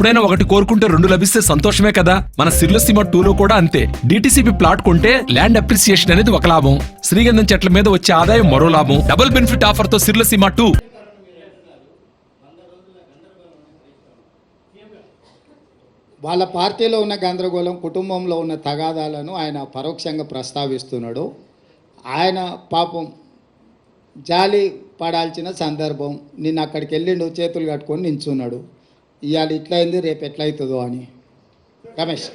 ఎప్పుడైనా ఒకటి కోరుకుంటే రెండు లభిస్తే సంతోషమే కదా. మన సిర్లసీమ టూలో కూడా అంతే. డిటిసిపి ప్లాట్ కొంటే ల్యాండ్ అప్రిసియేషన్ అనేది ఒక లాభం. శ్రీగంధం చెట్ల మీద వచ్చే ఆదాయం మరో లాభం. డబుల్ బెనిఫిట్ ఆఫర్తో సిర్లసీమ టూ. వాళ్ళ పార్టీలో ఉన్న గందరగోళం కుటుంబంలో ఉన్న తగాదాలను ఆయన పరోక్షంగా ప్రస్తావిస్తున్నాడు. ఆయన పాపం జాలి పడాల్సిన సందర్భం నిన్న అక్కడికి వెళ్ళిండు చేతులు కట్టుకొని నించున్నాడు. ఇవాళ ఇట్లయింది రేపు ఎట్లా అవుతుందో అని. రమేష్.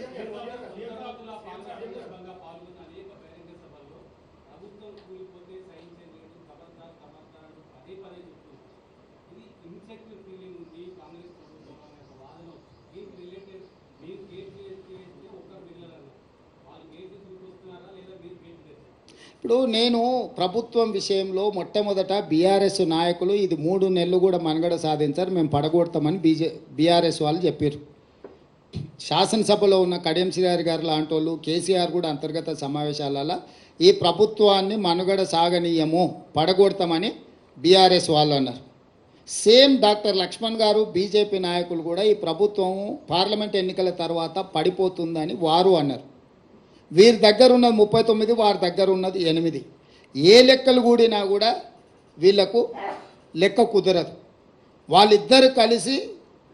ఇప్పుడు నేను ప్రభుత్వం విషయంలో మొట్టమొదట బీఆర్ఎస్ నాయకులు ఇది మూడు నెలలు కూడా మనుగడ సాధించారు. మేము పడగొడతామని బీజే బీఆర్ఎస్ వాళ్ళు చెప్పారు శాసనసభలో ఉన్న కడియం శ్రీహరి గారు లాంటి వాళ్ళు కేసీఆర్ కూడా అంతర్గత సమావేశాలలో ఈ ప్రభుత్వాన్ని మనుగడ సాగనీయము పడగొడతామని బీఆర్ఎస్ వాళ్ళు అన్నారు. సేమ్ డాక్టర్ లక్ష్మణ్ గారు బీజేపీ నాయకులు కూడా ఈ ప్రభుత్వం పార్లమెంట్ ఎన్నికల తర్వాత పడిపోతుందని వారు అన్నారు. వీరి దగ్గర ఉన్నది ముప్పై తొమ్మిది వారి దగ్గర ఉన్నది ఎనిమిది. ఏ లెక్కలు కూడినా కూడా వీళ్ళకు లెక్క కుదరదు. వాళ్ళిద్దరు కలిసి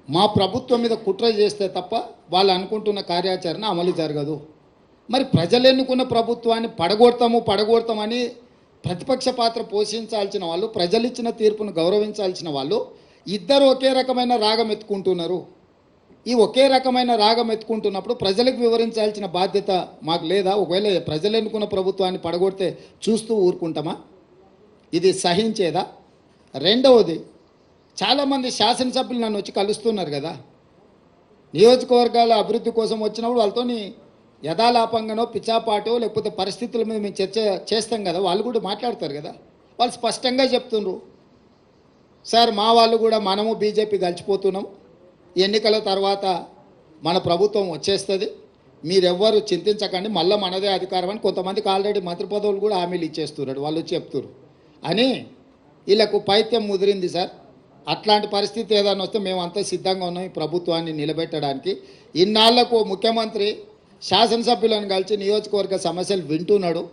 మా ప్రభుత్వం మీద కుట్ర చేస్తే తప్ప వాళ్ళు అనుకుంటున్న కార్యాచరణ అమలు జరగదు. మరి ప్రజలు ఎన్నుకున్న ప్రభుత్వాన్ని పడగొడతాము పడగొడతామని ప్రతిపక్ష పాత్ర పోషించాల్సిన వాళ్ళు ప్రజలు ఇచ్చిన తీర్పును గౌరవించాల్సిన వాళ్ళు ఇద్దరు ఒకే రకమైన రాగం ఎత్తుకుంటున్నారు. ఈ ఒకే రకమైన రాగం ఎత్తుకుంటున్నప్పుడు ప్రజలకు వివరించాల్సిన బాధ్యత మాకు లేదా? ఒకవేళ ప్రజలు ఎన్నుకున్న ప్రభుత్వాన్ని పడగొడితే చూస్తూ ఊరుకుంటామా? ఇది సహించేదా? రెండవది చాలామంది శాసనసభ్యులు నన్ను వచ్చి కలుస్తున్నారు కదా. నియోజకవర్గాల అభివృద్ధి కోసం వచ్చినప్పుడు వాళ్ళతోని యథాలాపంగానో పిచ్చాపాటో లేకపోతే పరిస్థితుల మీద మేము చర్చ చేస్తాం కదా వాళ్ళు కూడా మాట్లాడతారు కదా. వాళ్ళు స్పష్టంగా చెప్తున్నారు సార్ మా వాళ్ళు కూడా మనము బీజేపీ కలిసిపోతున్నాం. ఎన్నికల తర్వాత మన ప్రభుత్వం వచ్చేస్తుంది. మీరెవ్వరు చింతించకండి మళ్ళీ మనదే అధికారం అని కొంతమందికి ఆల్రెడీ మంత్రి పదవులు కూడా హామీలు ఇచ్చేస్తున్నారు వాళ్ళు చెప్తున్నారు అని వీళ్ళకు పైత్యం ముదిరింది సార్. అట్లాంటి పరిస్థితి ఏదైనా వస్తే మేము అంతా సిద్ధంగా ఉన్నాం ఈ ప్రభుత్వాన్ని నిలబెట్టడానికి. ఇన్నాళ్ళకు ముఖ్యమంత్రి శాసనసభ్యులను కలిసి నియోజకవర్గ సమస్యలు వింటున్నాడు.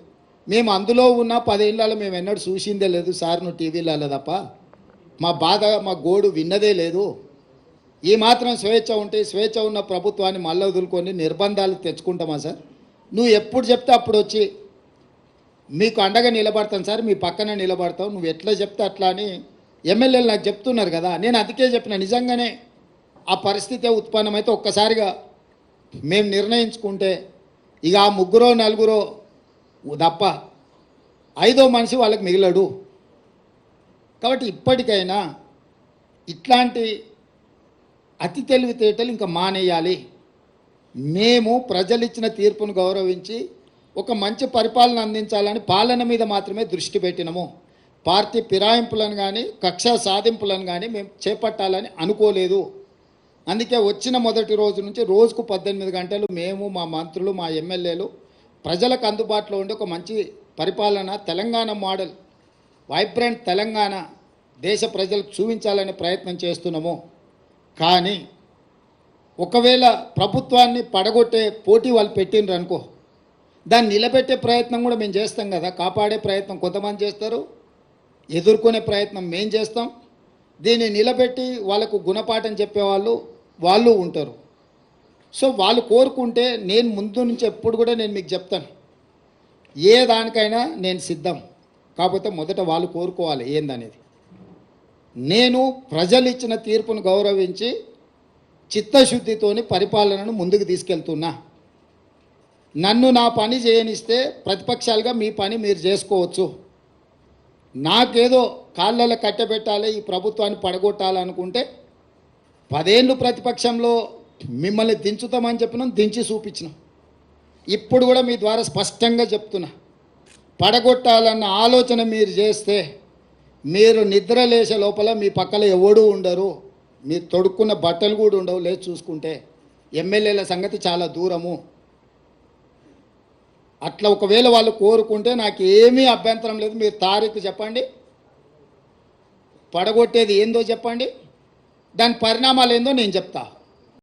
మేము అందులో ఉన్న పదేళ్ళలో మేము ఎన్నడూ చూసిందే లేదు సార్ నువ్వు టీవీలలో తప్ప. మా బాధ మా గోడు విన్నదే లేదు. ఈ మాత్రం స్వేచ్ఛ ఉంటే స్వేచ్ఛ ఉన్న ప్రభుత్వాన్ని మళ్ళీ వదులుకొని నిర్బంధాలు తెచ్చుకుంటామా సార్? నువ్వు ఎప్పుడు చెప్తే అప్పుడు వచ్చి మీకు అండగా నిలబడతాను సార్ మీ పక్కన నిలబడతావు నువ్వు ఎట్లా చెప్తే అట్లా అని ఎమ్మెల్యేలు నాకు చెప్తున్నారు కదా. నేను అందుకే చెప్పిన నిజంగానే ఆ పరిస్థితి ఉత్పన్నమైతే ఒక్కసారిగా మేము నిర్ణయించుకుంటే ఇక ఆ ముగ్గురో నలుగురో తప్ప ఐదో మనిషి వాళ్ళకి మిగిలడు. కాబట్టి ఇప్పటికైనా ఇట్లాంటి అతి తెలివితేటలు ఇంకా మానేయాలి. మేము ప్రజలు ఇచ్చిన తీర్పును గౌరవించి ఒక మంచి పరిపాలన అందించాలని పాలన మీద మాత్రమే దృష్టి పెట్టినము. పార్టీ ఫిరాయింపులను కానీ కక్ష సాధింపులను కానీ మేము చేపట్టాలని అనుకోలేదు. అందుకే వచ్చిన మొదటి రోజు నుంచి రోజుకు పద్దెనిమిది గంటలు మేము మా మంత్రులు మా ఎమ్మెల్యేలు ప్రజలకు అందుబాటులో ఉండే ఒక మంచి పరిపాలన తెలంగాణ మోడల్ వైబ్రెంట్ తెలంగాణ దేశ ప్రజలకు చూపించాలనే ప్రయత్నం చేస్తున్నాము. కానీ ఒకవేళ ప్రభుత్వాన్ని పడగొట్టే పోటీ వాళ్ళు పెట్టిండ్రు అనుకో దాన్ని నిలబెట్టే ప్రయత్నం కూడా మేము చేస్తాం కదా. కాపాడే ప్రయత్నం కొంతమంది చేస్తారు ఎదుర్కొనే ప్రయత్నం మేము చేస్తాం. దీన్ని నిలబెట్టి వాళ్ళకు గుణపాఠం చెప్పేవాళ్ళు వాళ్ళు ఉంటారు. సో వాళ్ళు కోరుకుంటే నేను ముందు నుంచి ఎప్పుడు కూడా నేను మీకు చెప్తాను. ఏ దానికైనా నేను సిద్ధం. కాకపోతే మొదట వాళ్ళు కోరుకోవాలి ఏందనేది. నేను ప్రజలు ఇచ్చిన తీర్పును గౌరవించి చిత్తశుద్ధితోని పరిపాలనను ముందుకు తీసుకెళ్తున్నా. నన్ను నా పని చేయనిస్తే ప్రతిపక్షాలుగా మీ పని మీరు చేసుకోవచ్చు. నాకేదో కాళ్ళలో కట్టబెట్టాలి ఈ ప్రభుత్వాన్ని పడగొట్టాలనుకుంటే పదేళ్ళు ప్రతిపక్షంలో మిమ్మల్ని దించుతామని చెప్పినాం దించి చూపించినాం. ఇప్పుడు కూడా మీ ద్వారా స్పష్టంగా చెప్తున్నా. పడగొట్టాలన్న ఆలోచన మీరు చేస్తే మీరు నిద్ర లేచే లోపల మీ పక్కన ఎవడూ ఉండరు. మీరు తొడుక్కున్న బట్టలు కూడా ఉండవు. లేదు చూసుకుంటే ఎమ్మెల్యేల సంగతి చాలా దూరము. అట్లా ఒకవేళ వాళ్ళు కోరుకుంటే నాకు ఏమీ అభ్యంతరం లేదు. మీరు తారీఖు చెప్పండి. పడగొట్టేది ఏందో చెప్పండి. దాని పరిణామాలు ఏందో నేను చెప్తా.